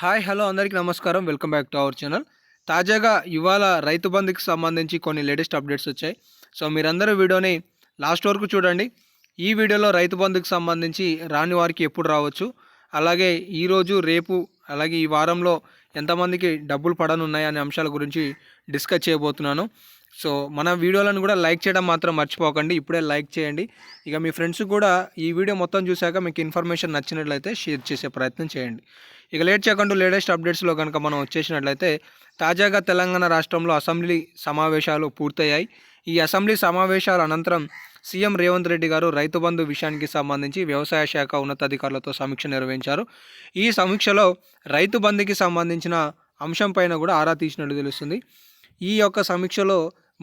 Hi hello అందరికీ నమస్కారం. Welcome back to our channel. తాజాగా ఇవాళ రైతు బంధుకి సంబంధించి కొన్ని లేటెస్ట్ అప్డేట్స్ వచ్చాయి. సో మీరందరూ వీడియోని లాస్ట్ వరకు చూడండి. ఈ వీడియోలో రైతు బంధుకి సంబంధించి రాని వారికి ఎప్పుడు రావచ్చు. అలాగే ఈరోజు రేపు అలాగే ఈ వారంలో ఎంతమందికి డబ్బులు పడనున్నాయి అనే అంశాల గురించి డిస్కస్ చేయబోతున్నాను. సో మన వీడియోలను కూడా లైక్ చేయడం మాత్రం మర్చిపోకండి ఇప్పుడే లైక్ చేయండి. ఇక మీ ఫ్రెండ్స్ కూడా ఈ వీడియో మొత్తం చూశాక మీకు ఇన్ఫర్మేషన్ నచ్చినట్లయితే షేర్ చేసే ప్రయత్నం చేయండి. ఇక లేట్ చేయకుండా లేటెస్ట్ అప్డేట్స్లో కనుక మనం వచ్చేసినట్లయితే తాజాగా తెలంగాణ రాష్ట్రంలో అసెంబ్లీ సమావేశాలు పూర్తయ్యాయి. ఈ అసెంబ్లీ సమావేశాల అనంతరం సీఎం రేవంత్ రెడ్డి గారు రైతు బంధు విషయానికి సంబంధించి వ్యవసాయ శాఖ ఉన్నతాధికారులతో సమీక్ష నిర్వహించారు. ఈ సమీక్షలో రైతు బంధుకి సంబంధించిన అంశం పైన కూడా ఆరా తీసినట్లు తెలుస్తుంది. ఈ యొక్క సమీక్షలో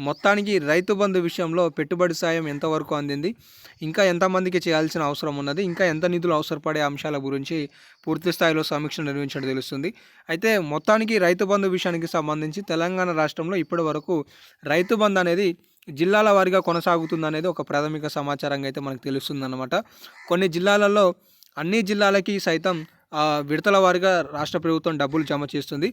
మొత్తానికి రైతు బంధు విషయంలో పెట్టుబడి సాయం ఎంతవరకు అందింది? ఇంకా ఎంతమందికి చేయాల్సిన అవసరం ఉన్నది? ఇంకా ఎంత నిధులు అవసరపడే అంశాల గురించి పూర్తి స్థాయిలో సమీక్ష నిర్వహించడం తెలుస్తుంది. అయితే మొత్తానికి రైతు బంధు విషయానికి సంబంధించి తెలంగాణ రాష్ట్రంలో ఇప్పటి వరకు రైతు బంధు అనేది జిల్లాల వారీగా కొనసాగుతుంది అనేది ఒక ప్రాథమిక సమాచారంగా అయితే మనకు తెలుస్తుందన్నమాట. కొన్ని జిల్లాలలో అన్ని జిల్లాలకి సైతం విడతల వారిగా రాష్ట్ర ప్రభుత్వం డబ్బులు జమ చేస్తుంది.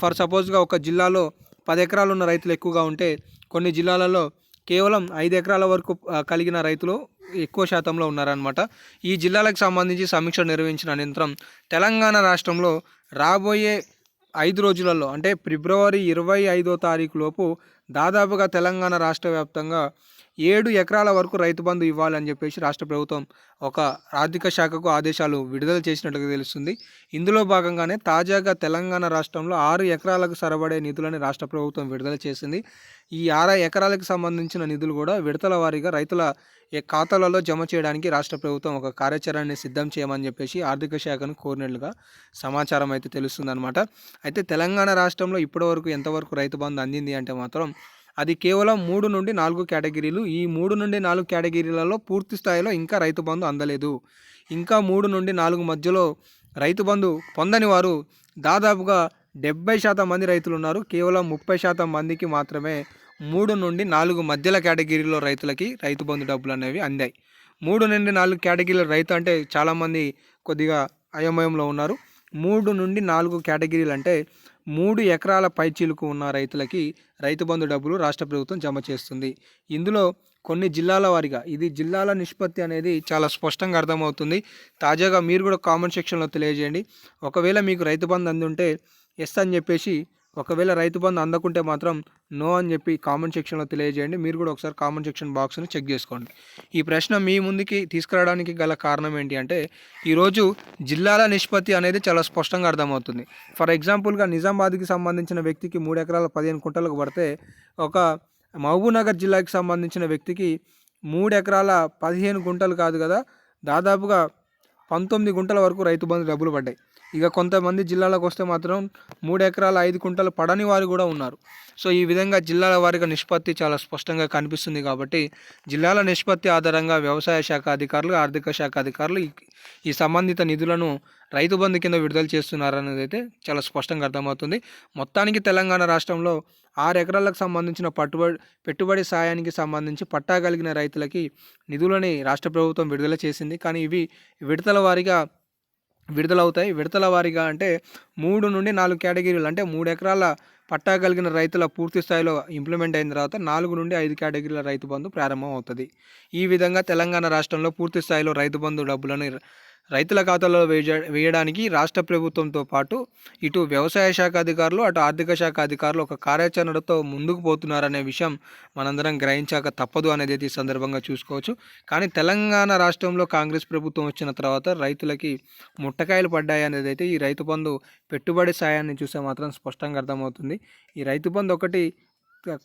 ఫర్ సపోజ్గా ఒక జిల్లాలో పది ఎకరాలు ఉన్న రైతులు ఎక్కువగా ఉంటే కొన్ని జిల్లాలలో కేవలం ఐదు ఎకరాల వరకు కలిగిన రైతులు ఎక్కువ శాతంలో ఉన్నారనమాట ఈ జిల్లాలకు సంబంధించి సమీక్ష నిర్వహించిన అనంతరం తెలంగాణ రాష్ట్రంలో రాబోయే ఐదు రోజులలో అంటే ఫిబ్రవరి ఇరవై ఐదో తారీఖు లోపు దాదాపుగా తెలంగాణ రాష్ట్ర వ్యాప్తంగా ఏడు ఎకరాల వరకు రైతు బంధు ఇవ్వాలని చెప్పేసి రాష్ట్ర ప్రభుత్వం ఒక ఆర్థిక శాఖకు ఆదేశాలు విడుదల చేసినట్టుగా తెలుస్తుంది. ఇందులో భాగంగానే తాజాగా తెలంగాణ రాష్ట్రంలో ఆరు ఎకరాలకు సరబడే నిధులని రాష్ట్ర ప్రభుత్వం విడుదల చేసింది. ఈ ఆరు ఎకరాలకు సంబంధించిన నిధులు కూడా విడతల వారీగా రైతుల ఖాతాలలో జమ చేయడానికి రాష్ట్ర ప్రభుత్వం ఒక కార్యాచరణని సిద్ధం చేయమని చెప్పేసి ఆర్థిక శాఖను కోరినట్లుగా సమాచారం అయితే తెలుస్తుందన్నమాట. అయితే తెలంగాణ రాష్ట్రంలో ఇప్పటివరకు ఎంతవరకు రైతు బంధు అందింది అంటే మాత్రం అది కేవలం మూడు నుండి నాలుగు కేటగిరీలు. ఈ మూడు నుండి నాలుగు కేటగిరీలలో పూర్తి స్థాయిలో ఇంకా రైతు బంధు అందలేదు. ఇంకా మూడు నుండి నాలుగు మధ్యలో రైతు బంధు పొందని వారు దాదాపుగా డెబ్బై శాతం మంది రైతులు ఉన్నారు కేవలం ముప్పై శాతం మందికి మాత్రమే మూడు నుండి నాలుగు మధ్యల కేటగిరీలో రైతులకి రైతు బంధు డబ్బులు అనేవి అందాయి. మూడు నుండి నాలుగు కేటగిరీల రైతు అంటే చాలామంది కొద్దిగా అయోమయంలో ఉన్నారు. మూడు నుండి నాలుగు కేటగిరీలు అంటే మూడు ఎకరాల పైచీలకు ఉన్న రైతులకి రైతు బంధు డబ్బులు రాష్ట్ర ప్రభుత్వం జమ చేస్తుంది. ఇందులో కొన్ని జిల్లాల వారిగా ఇది జిల్లాల నిష్పత్తి అనేది చాలా స్పష్టంగా అర్థమవుతుంది. తాజాగా మీరు కూడా కామెంట్ సెక్షన్లో తెలియజేయండి. ఒకవేళ మీకు రైతు బంధు అందుంటే ఎస్ అని చెప్పేసి ఒకవేళ రైతు బంధు అందకుంటే మాత్రం నో అని చెప్పి కామెంట్ సెక్షన్లో తెలియజేయండి. మీరు కూడా ఒకసారి కామెంట్ సెక్షన్ బాక్స్ని చెక్ చేసుకోండి. ఈ ప్రశ్న మీ ముందుకి తీసుకురావడానికి గల కారణం ఏంటి అంటే ఈరోజు జిల్లాల నిష్పత్తి అనేది చాలా స్పష్టంగా అర్థమవుతుంది. ఫర్ ఎగ్జాంపుల్గా నిజామాబాద్కి సంబంధించిన వ్యక్తికి మూడు ఎకరాల పదిహేను కుంటలకు పడితే ఒక మహబూబ్నగర్ జిల్లాకి సంబంధించిన వ్యక్తికి మూడు ఎకరాల పదిహేను గుంటలు కాదు కదా దాదాపుగా పంతొమ్మిది గుంటల వరకు రైతు బంధు డబ్బులు పడ్డాయి. ఇక కొంతమంది జిల్లాలకు వస్తే మాత్రం మూడు ఎకరాల ఐదు కుంటలు పడని వారు కూడా ఉన్నారు. సో ఈ విధంగా జిల్లాల వారిగా నిష్పత్తి చాలా స్పష్టంగా కనిపిస్తుంది కాబట్టి జిల్లాల నిష్పత్తి ఆధారంగా వ్యవసాయ శాఖ అధికారులు ఆర్థిక శాఖ అధికారులు ఈ సంబంధిత నిధులను రైతు బంధు కింద విడుదల చేస్తున్నారనేది అయితే చాలా స్పష్టంగా అర్థమవుతుంది. మొత్తానికి తెలంగాణ రాష్ట్రంలో ఆరు ఎకరాలకు సంబంధించిన పట్టుబడి పెట్టుబడి సాయానికి సంబంధించి పట్టా కలిగిన రైతులకి నిధులని రాష్ట్ర ప్రభుత్వం విడుదల చేసింది. కానీ ఇవి విడతల వారీగా విడుదలవుతాయి. విడతల వారీగా అంటే మూడు నుండి నాలుగు కేటగిరీలు అంటే మూడు ఎకరాల పట్టా కలిగిన రైతుల పూర్తి స్థాయిలో ఇంప్లిమెంట్ అయిన తర్వాత నాలుగు నుండి ఐదు కేటగిరీల రైతు బంధు ప్రారంభం అవుతుంది ఈ విధంగా తెలంగాణ రాష్ట్రంలో పూర్తి స్థాయిలో రైతు బంధు డబ్బులను రైతుల ఖాతాలో వేయడానికి రాష్ట్ర ప్రభుత్వంతో పాటు ఇటు వ్యవసాయ శాఖ అధికారులు అటు ఆర్థిక శాఖ అధికారులు ఒక కార్యాచరణతో ముందుకు పోతున్నారనే విషయం మనందరం గ్రహించాక తప్పదు అనేది ఈ సందర్భంగా చూసుకోవచ్చు. కానీ తెలంగాణ రాష్ట్రంలో కాంగ్రెస్ ప్రభుత్వం వచ్చిన తర్వాత రైతులకి ముట్టకాయలు పడ్డాయి అనేది అయితే ఈ రైతు బంధు పెట్టుబడి సాయాన్ని చూస్తే మాత్రం స్పష్టంగా అర్థమవుతుంది. ఈ రైతు బంధు ఒకటి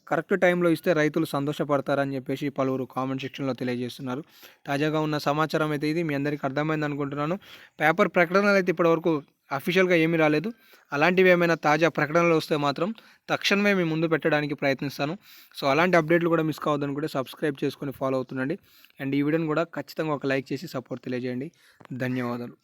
కరెక్ట్ టైంలో ఇస్తే రైతులు సంతోషపడతారని చెప్పేసి పలువురు కామెంట్ సెక్షన్లో తెలియజేస్తున్నారు. తాజాగా ఉన్న సమాచారం అయితే ఇది. మీ అందరికీ అర్థమైంది అనుకుంటున్నాను. పేపర్ ప్రకటనలు అయితే ఇప్పటివరకు అఫీషియల్గా ఏమీ రాలేదు. అలాంటివి ఏమైనా తాజా ప్రకటనలు వస్తే మాత్రం తక్షణమే మీ ముందు పెట్టడానికి ప్రయత్నిస్తాను. సో అలాంటి అప్డేట్లు కూడా మిస్ కావద్దని కూడా సబ్స్క్రైబ్ చేసుకొని ఫాలో అవుతుండండి. అండ్ ఈ వీడియోని కూడా ఖచ్చితంగా ఒక లైక్ చేసి సపోర్ట్ తెలియజేయండి. ధన్యవాదాలు.